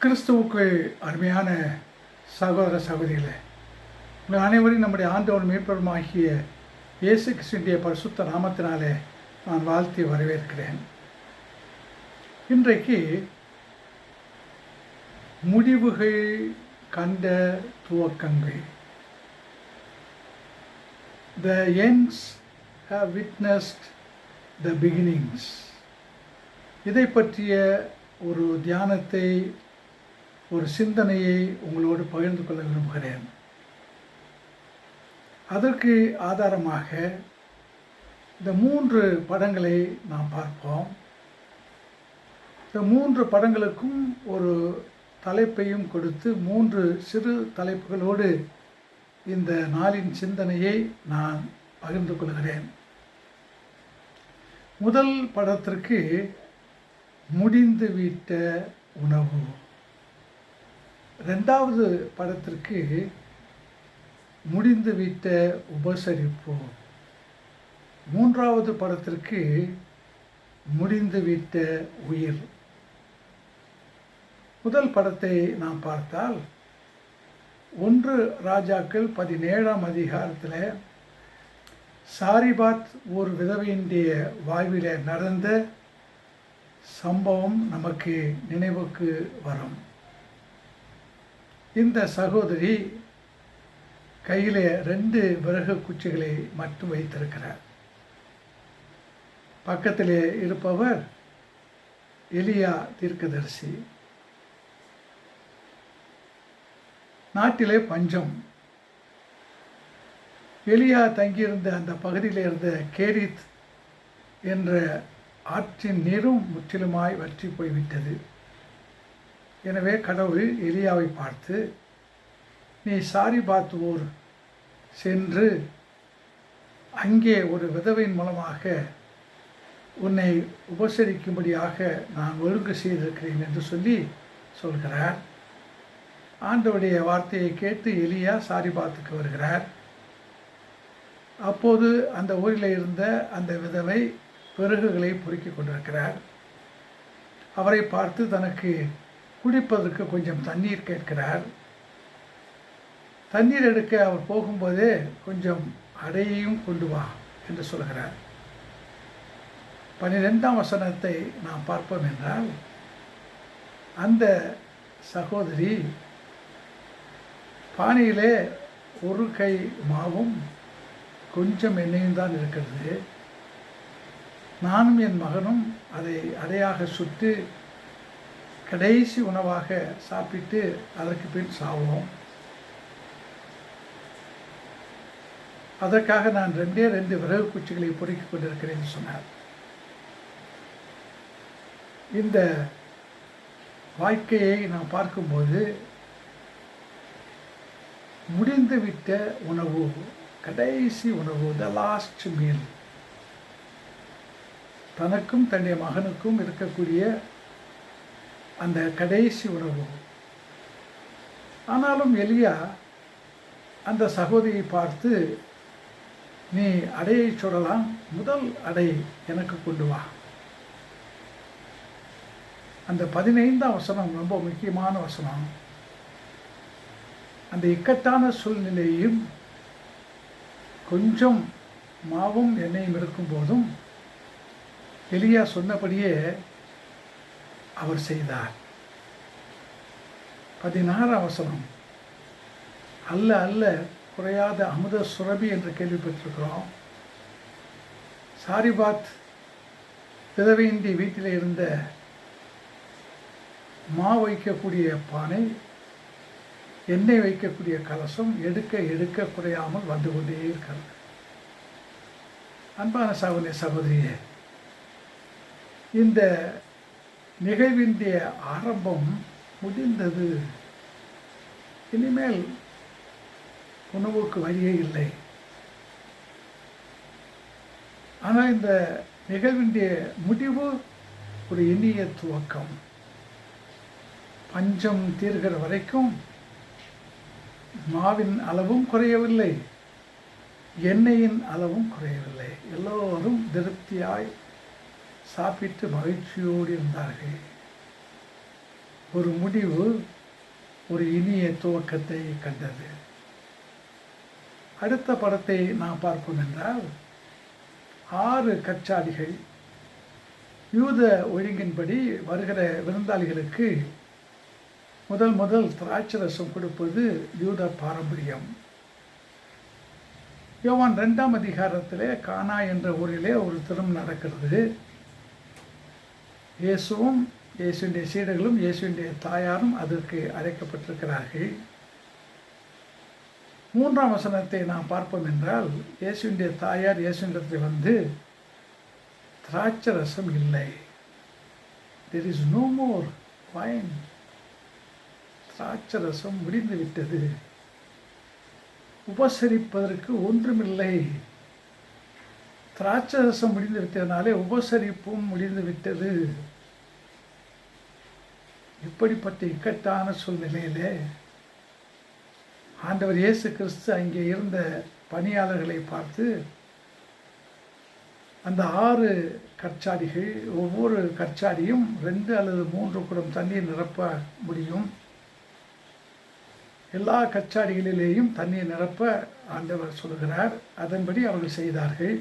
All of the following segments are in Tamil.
கிறிஸ்துவுக்கு அருமையான சகோதர சகோதரிகளே உங்கள் அனைவரையும் நம்முடைய ஆண்டவன் மீட்பருமாகிய இயேசு கிறிஸ்துடைய பரிசுத்த நாமத்தினாலே நான் வாழ்த்தி வரவேற்கிறேன். இன்றைக்கு முடிவுகள் கண்ட துவக்கங்கள். The ends have witnessed the beginnings இதை பற்றிய ஒரு தியானத்தை ஒரு சிந்தனையை உங்களோடு பகிர்ந்து கொள்ள விரும்புகிறேன். அதற்கு ஆதாரமாக இந்த மூன்று படங்களை நாம் பார்ப்போம். இந்த மூன்று படங்களுக்கும் ஒரு தலைப்பையும் கொடுத்து மூன்று சிறு தலைப்புகளோடு இந்த நாளின் சிந்தனையை நான் பகிர்ந்து கொள்கிறேன். முதல் படத்திற்கு முடிந்துவிட்ட உணவு. ரெண்டாவது படத்திற்கு முடிந்துவிட்ட உபசரிப்பு. மூன்றாவது படத்திற்கு முடிந்துவிட்ட உயிர். முதல் படத்தை நாம் பார்த்தால் ஒன்று ராஜாக்கள் பதினேழாம் அதிகாரத்தில் சாரிபாத் ஒரு விதவையினுடைய வாழ்வில் நடந்த சம்பவம் நமக்கு நினைவுக்கு வரும். இந்த சகோதரி கையில் ரெண்டு விறகு குச்சிகளை மட்டும் வைத்திருக்கிறார். பக்கத்திலே இருப்பவர் எலியா தீர்க்கதரிசி. நாட்டிலே பஞ்சம். எலியா தங்கியிருந்த அந்த பகுதியில் இருந்த கேரித் என்ற ஆற்றின் நீரும் முற்றிலுமாய் வற்றி போய்விட்டது. எனவே கடவுள் எலியாவை பார்த்து நீ சாரிபாத் ஊர் சென்று அங்கே ஒரு விதவையின் மூலமாக உன்னை உபசரிக்கும்படியாக நான் ஒழுங்கு செய்திருக்கிறேன் என்று சொல்லி சொல்கிறார். ஆண்டவுடைய வார்த்தையை கேட்டு எலியா சாரிபாத்துக்கு வருகிறார். அப்போது அந்த ஊரில் இருந்த அந்த விதவை பிறகுகளை பொறுக்கி கொண்டிருக்கிறார். அவரை பார்த்து தனக்கு குடிப்பதற்கு கொஞ்சம் தண்ணீர் கேட்கிறார். தண்ணீர் எடுக்க அவர் போகும்போதே கொஞ்சம் அடையையும் கொண்டு வா என்று சொல்கிறார். பன்னிரெண்டாம் வசனத்தை நாம் பார்ப்போம் என்றால் அந்த சகோதரி பானையிலே ஒரு கை மாவும் கொஞ்சம் எண்ணெயும் தான் இருக்கிறது. நானும் என் மகனும் அதை அடையாக சுட்டு கடைசி உணவாக சாப்பிட்டு அதற்கு பின் சாவோம். அதற்காக நான் ரெண்டே ரெண்டு விறகு குச்சிகளை பொறுக்கிக் கொண்டிருக்கிறேன் சொன்னார். இந்த வாழ்க்கையை நாம் பார்க்கும்போது முடிந்துவிட்ட உணவு கடைசி உணவு த லாஸ்ட் மீல் தனக்கும் தன்னுடைய மகனுக்கும் இருக்கக்கூடிய அந்த கடைசி உணவு ஆனாலும் எலியா அந்த சகோதரியை பார்த்து நீ அடையை சொல்லலாம் முதல் அடை எனக்கு கொண்டு வா. அந்த பதினைந்தாம் வசனம் ரொம்ப முக்கியமான வசனம். அந்த இக்கட்டான சூழ்நிலையும் கொஞ்சம் மாவும் எண்ணெயும் இருக்கும் போதும் எலியா சொன்னபடியே அவர் செய்தார். பதினாறு அவசரம். அல்ல அல்ல குறையாத அமுத சுரபி என்று கேள்விப்பட்டிருக்கிறோம். சாரிபாத் விதவையின்றி வீட்டில் இருந்த மா வைக்கக்கூடிய பானை எண்ணெய் வைக்கக்கூடிய கலசம் எடுக்க எடுக்க குறையாமல் வந்து கொண்டே இருக்கிறது. அன்பான சகோதரி சகோதரியே இந்த நிகழ்வினுடைய ஆரம்பம் முடிந்தது. இனிமேல் உணவுக்கு வழியே இல்லை. ஆனால் இந்த நிகழ்வினுடைய முடிவு ஒரு இனிய துவக்கம். பஞ்சம் தீர்கிற வரைக்கும் மாவின் அளவும் குறையவில்லை. எண்ணெயின் அளவும் குறையவில்லை. எல்லோரும் திருப்தியாய் சாப்பிட்டு மகிழ்ச்சியோடு இருந்தார்கள். ஒரு முடிவு ஒரு இனிய துவக்கத்தை கண்டது. அடுத்த படத்தை நாம் பார்ப்போம் என்றால் ஆறு கச்சாடிகள் யூத ஒழுங்கின்படி வருகிற விருந்தாளிகளுக்கு முதல் முதல் திராட்சரசம் கொடுப்பது யூத பாரம்பரியம். யோவான் ரெண்டாம் அதிகாரத்திலே கானா என்ற ஊரிலே ஒரு திருமணம் நடக்கிறது. இயேசுவும் இயேசுடைய சீடர்களும் இயேசுடைய தாயாரும் அதற்கு அழைக்கப்பட்டிருக்கிறார்கள். மூன்றாம் வசனத்தை நாம் பார்ப்போம் என்றால் இயேசுடைய தாயார் இயேசுடத்தில் வந்து திராட்சரசம் இல்லை. There is no more wine திராட்சரசம் முடிந்து விட்டது உபசரிப்பதற்கு ஒன்றுமில்லை. திராட்சரசம் முடிந்து விட்டதனாலே உபசரிப்பும் முடிந்து விட்டது இப்படிப்பட்ட இக்கட்டான சூழ்நிலையிலே ஆண்டவர் இயேசு கிறிஸ்து அங்கே இருந்த பணியாளர்களை பார்த்து அந்த ஆறு கற்சாடிகள் ஒவ்வொரு கற்சாடியும் ரெண்டு அல்லது மூன்று குடம் தண்ணீர் நிரப்ப முடியும். எல்லா கச்சாடிகளிலேயும் தண்ணீர் நிரப்ப ஆண்டவர் சொல்கிறார் அதன்படி அவர்கள் செய்தார்கள்.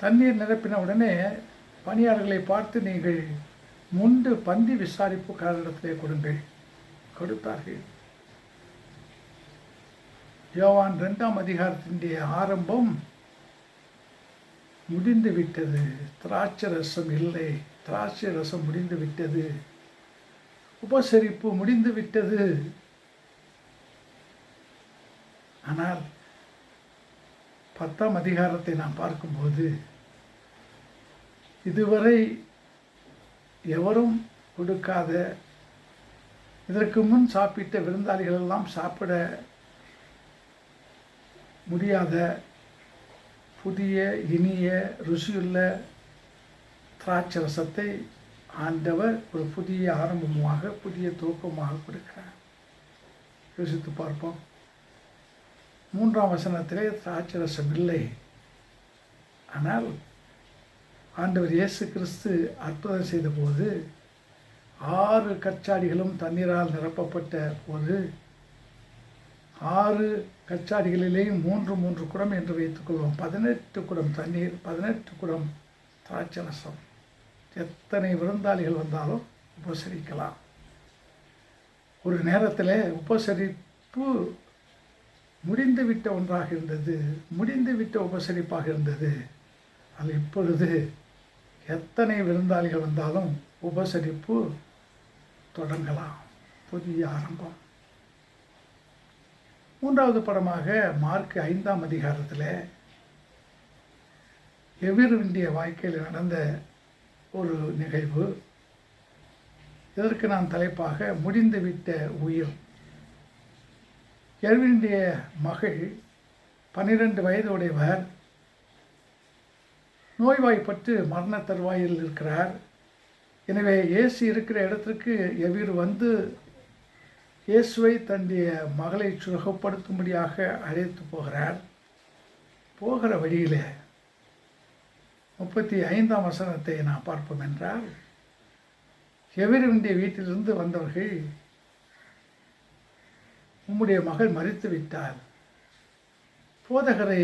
தண்ணீர் நிரப்பின உடனே பணியாளர்களை பார்த்து நீங்கள் முண்டு பந்தி விசாரிப்பு காரணத்திலே கொடுங்கள் கொடுத்தார்கள். யோவான் ரெண்டாம் அதிகாரத்தினுடைய ஆரம்பம் முடிந்து விட்டது திராட்சை ரசம் இல்லை. திராட்சை ரசம் முடிந்து விட்டது உபசரிப்பு முடிந்து விட்டது ஆனால் பத்தாம் அதிகாரத்தை நாம் பார்க்கும்போது இதுவரை எவரும் கொடுக்காத இதற்கு முன் சாப்பிட்ட விருந்தாளிகள் எல்லாம் சாப்பிட முடியாத புதிய இனிய ருசியுள்ள திராட்சை ரசத்தை ஆண்டவர் ஒரு புதிய ஆரம்பமாக புதிய துவக்கமாக கொடுக்கிறார். யோசித்து பார்ப்போம். மூன்றாம் வசனத்திலே திராட்சை ரசம் இல்லை. ஆனால் ஆண்டவர் இயேசு கிறிஸ்து அற்புதம் செய்தபோது ஆறு கச்சாடிகளும் தண்ணீரால் நிரப்பப்பட்ட போது ஆறு கச்சாடிகளிலேயும் மூன்று மூன்று குடம் என்று வைத்துக்கொள்வோம். பதினெட்டு குடம் தண்ணீர் பதினெட்டு குடம் திராட்சரசம். எத்தனை விருந்தாளிகள் வந்தாலும் உபசரிக்கலாம். ஒரு நேரத்தில் உபசரிப்பு முடிந்துவிட்ட ஒன்றாக இருந்தது முடிந்துவிட்ட உபசரிப்பாக இருந்தது. அது இப்பொழுது எத்தனை விருந்தாளிகள் வந்தாலும் உபசரிப்பு தொடங்கலாம். புதிய ஆரம்பம். மூன்றாவது படமாக மார்க் ஐந்தாம் அதிகாரத்தில் எவிருவிண்டிய வாழ்க்கையில் நடந்த ஒரு நிகழ்வு. இதற்கு நான் தலைப்பாக முடிந்துவிட்ட உயிர். எர்வினுடைய மகள் பன்னிரண்டு வயது உடையவர் நோய்வாய்ப்பட்டு மரண தருவாயில் இருக்கிறார். எனவே இயேசு இருக்கிற இடத்திற்கு எவிர் வந்து இயேசுவை தன்னுடைய மகளை சுகப்படுத்தும்படியாக அழைத்து போகிறார். போகிற வழியில் முப்பத்தி ஐந்தாம் வசனத்தை நான் பார்ப்போம் என்றால் எவருடைய வீட்டிலிருந்து வந்தவர்கள் உம்முடைய மகள் மறித்து விட்டார் போதகரை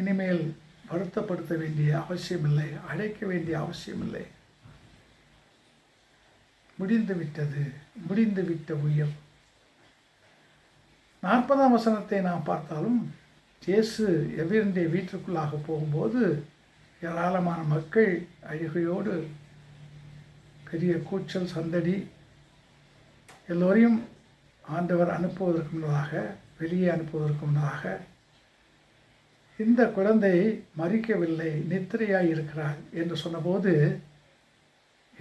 இனிமேல் வருத்தப்படுத்த வேண்டிய அவசியமில்லை அழைக்க வேண்டிய அவசியமில்லை. முடிந்து விட்டது முடிந்து விட்ட உயர். நாற்பதாம் வசனத்தை நாம் பார்த்தாலும் இயேசு எவ்விரண்டே வீட்டிற்குள்ளாக போகும்போது ஏராளமான மக்கள் அழுகையோடு பெரிய கூச்சல் சந்தடி எல்லோரையும் ஆண்டவர் அனுப்புவதற்கு முன்னதாக வெளியே அனுப்புவதற்கு முன்னதாக இந்த குழந்தை மறிக்கவில்லை நித்திரையாய் இருக்கிறார் என்று சொன்னபோது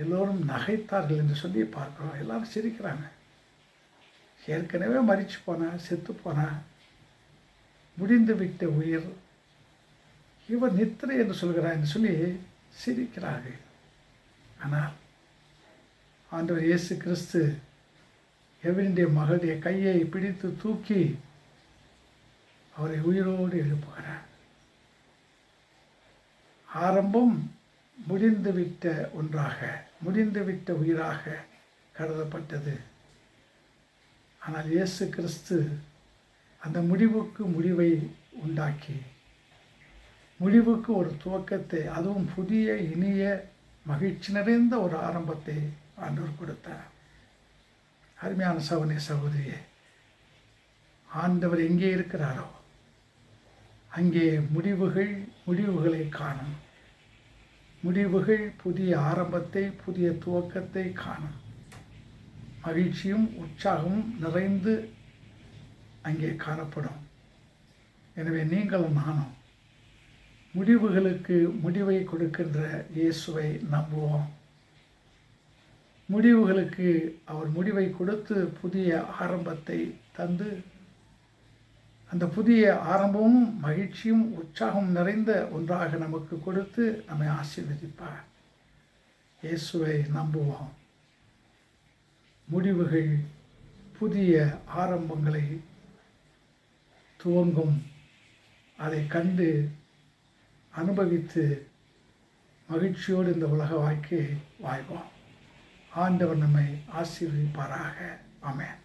எல்லோரும் நகைத்தார்கள் என்று சொல்லி பார்க்கிறோம். எல்லாரும் சிரிக்கிறாங்க. ஏற்கனவே மறிச்சு போனா செத்து போனா முடிந்து விட்ட உயிர் இவர் நித்திரை என்று சொல்கிறார் என்று சொல்லி சிரிக்கிறார்கள். ஆனால் ஆண்டவர் இயேசு கிறிஸ்து எவனுடைய மகளுடைய கையை பிடித்து தூக்கி அவரை உயிரோடு எழுப்புகிறார் ஆரம்பம் முடிந்துவிட்ட ஒன்றாக முடிந்துவிட்ட உயிராக கருதப்பட்டது. ஆனால் இயேசு கிறிஸ்து அந்த முடிவுக்கு முடிவை உண்டாக்கி முடிவுக்கு ஒரு துவக்கத்தை அதுவும் புதிய இனிய மகிழ்ச்சி நிறைந்த ஒரு ஆரம்பத்தை ஆண்டவர் கொடுத்தார். அருமையான சவனே சகோதரியே ஆண்டவர் எங்கே இருக்கிறாரோ அங்கே முடிவுகள் முடிவுகளை காணும். முடிவுகள் புதிய ஆரம்பத்தை புதிய துவக்கத்தை காணும். மகிழ்ச்சியும் உற்சாகமும் நிறைந்து அங்கே காணப்படும். எனவே நீங்களும் நானும் முடிவுகளுக்கு முடிவை கொடுக்கின்ற இயேசுவை நம்புவோம். முடிவுகளுக்கு அவர் முடிவை கொடுத்து புதிய ஆரம்பத்தை தந்து அந்த புதிய ஆரம்பமும் மகிழ்ச்சியும் உற்சாகம் நிறைந்த ஒன்றாக நமக்கு கொடுத்து நம்மை ஆசீர்வதிப்பார். இயேசுவை நம்புவோம். முடிவுகள் புதிய ஆரம்பங்களை துவங்கும். அதை கண்டு அனுபவித்து மகிழ்ச்சியோடு இந்த உலக வாழ்க்கையை வாழ்வோம். ஆண்டவர் நம்மை ஆசீர்வதிப்பாராக. அமேன்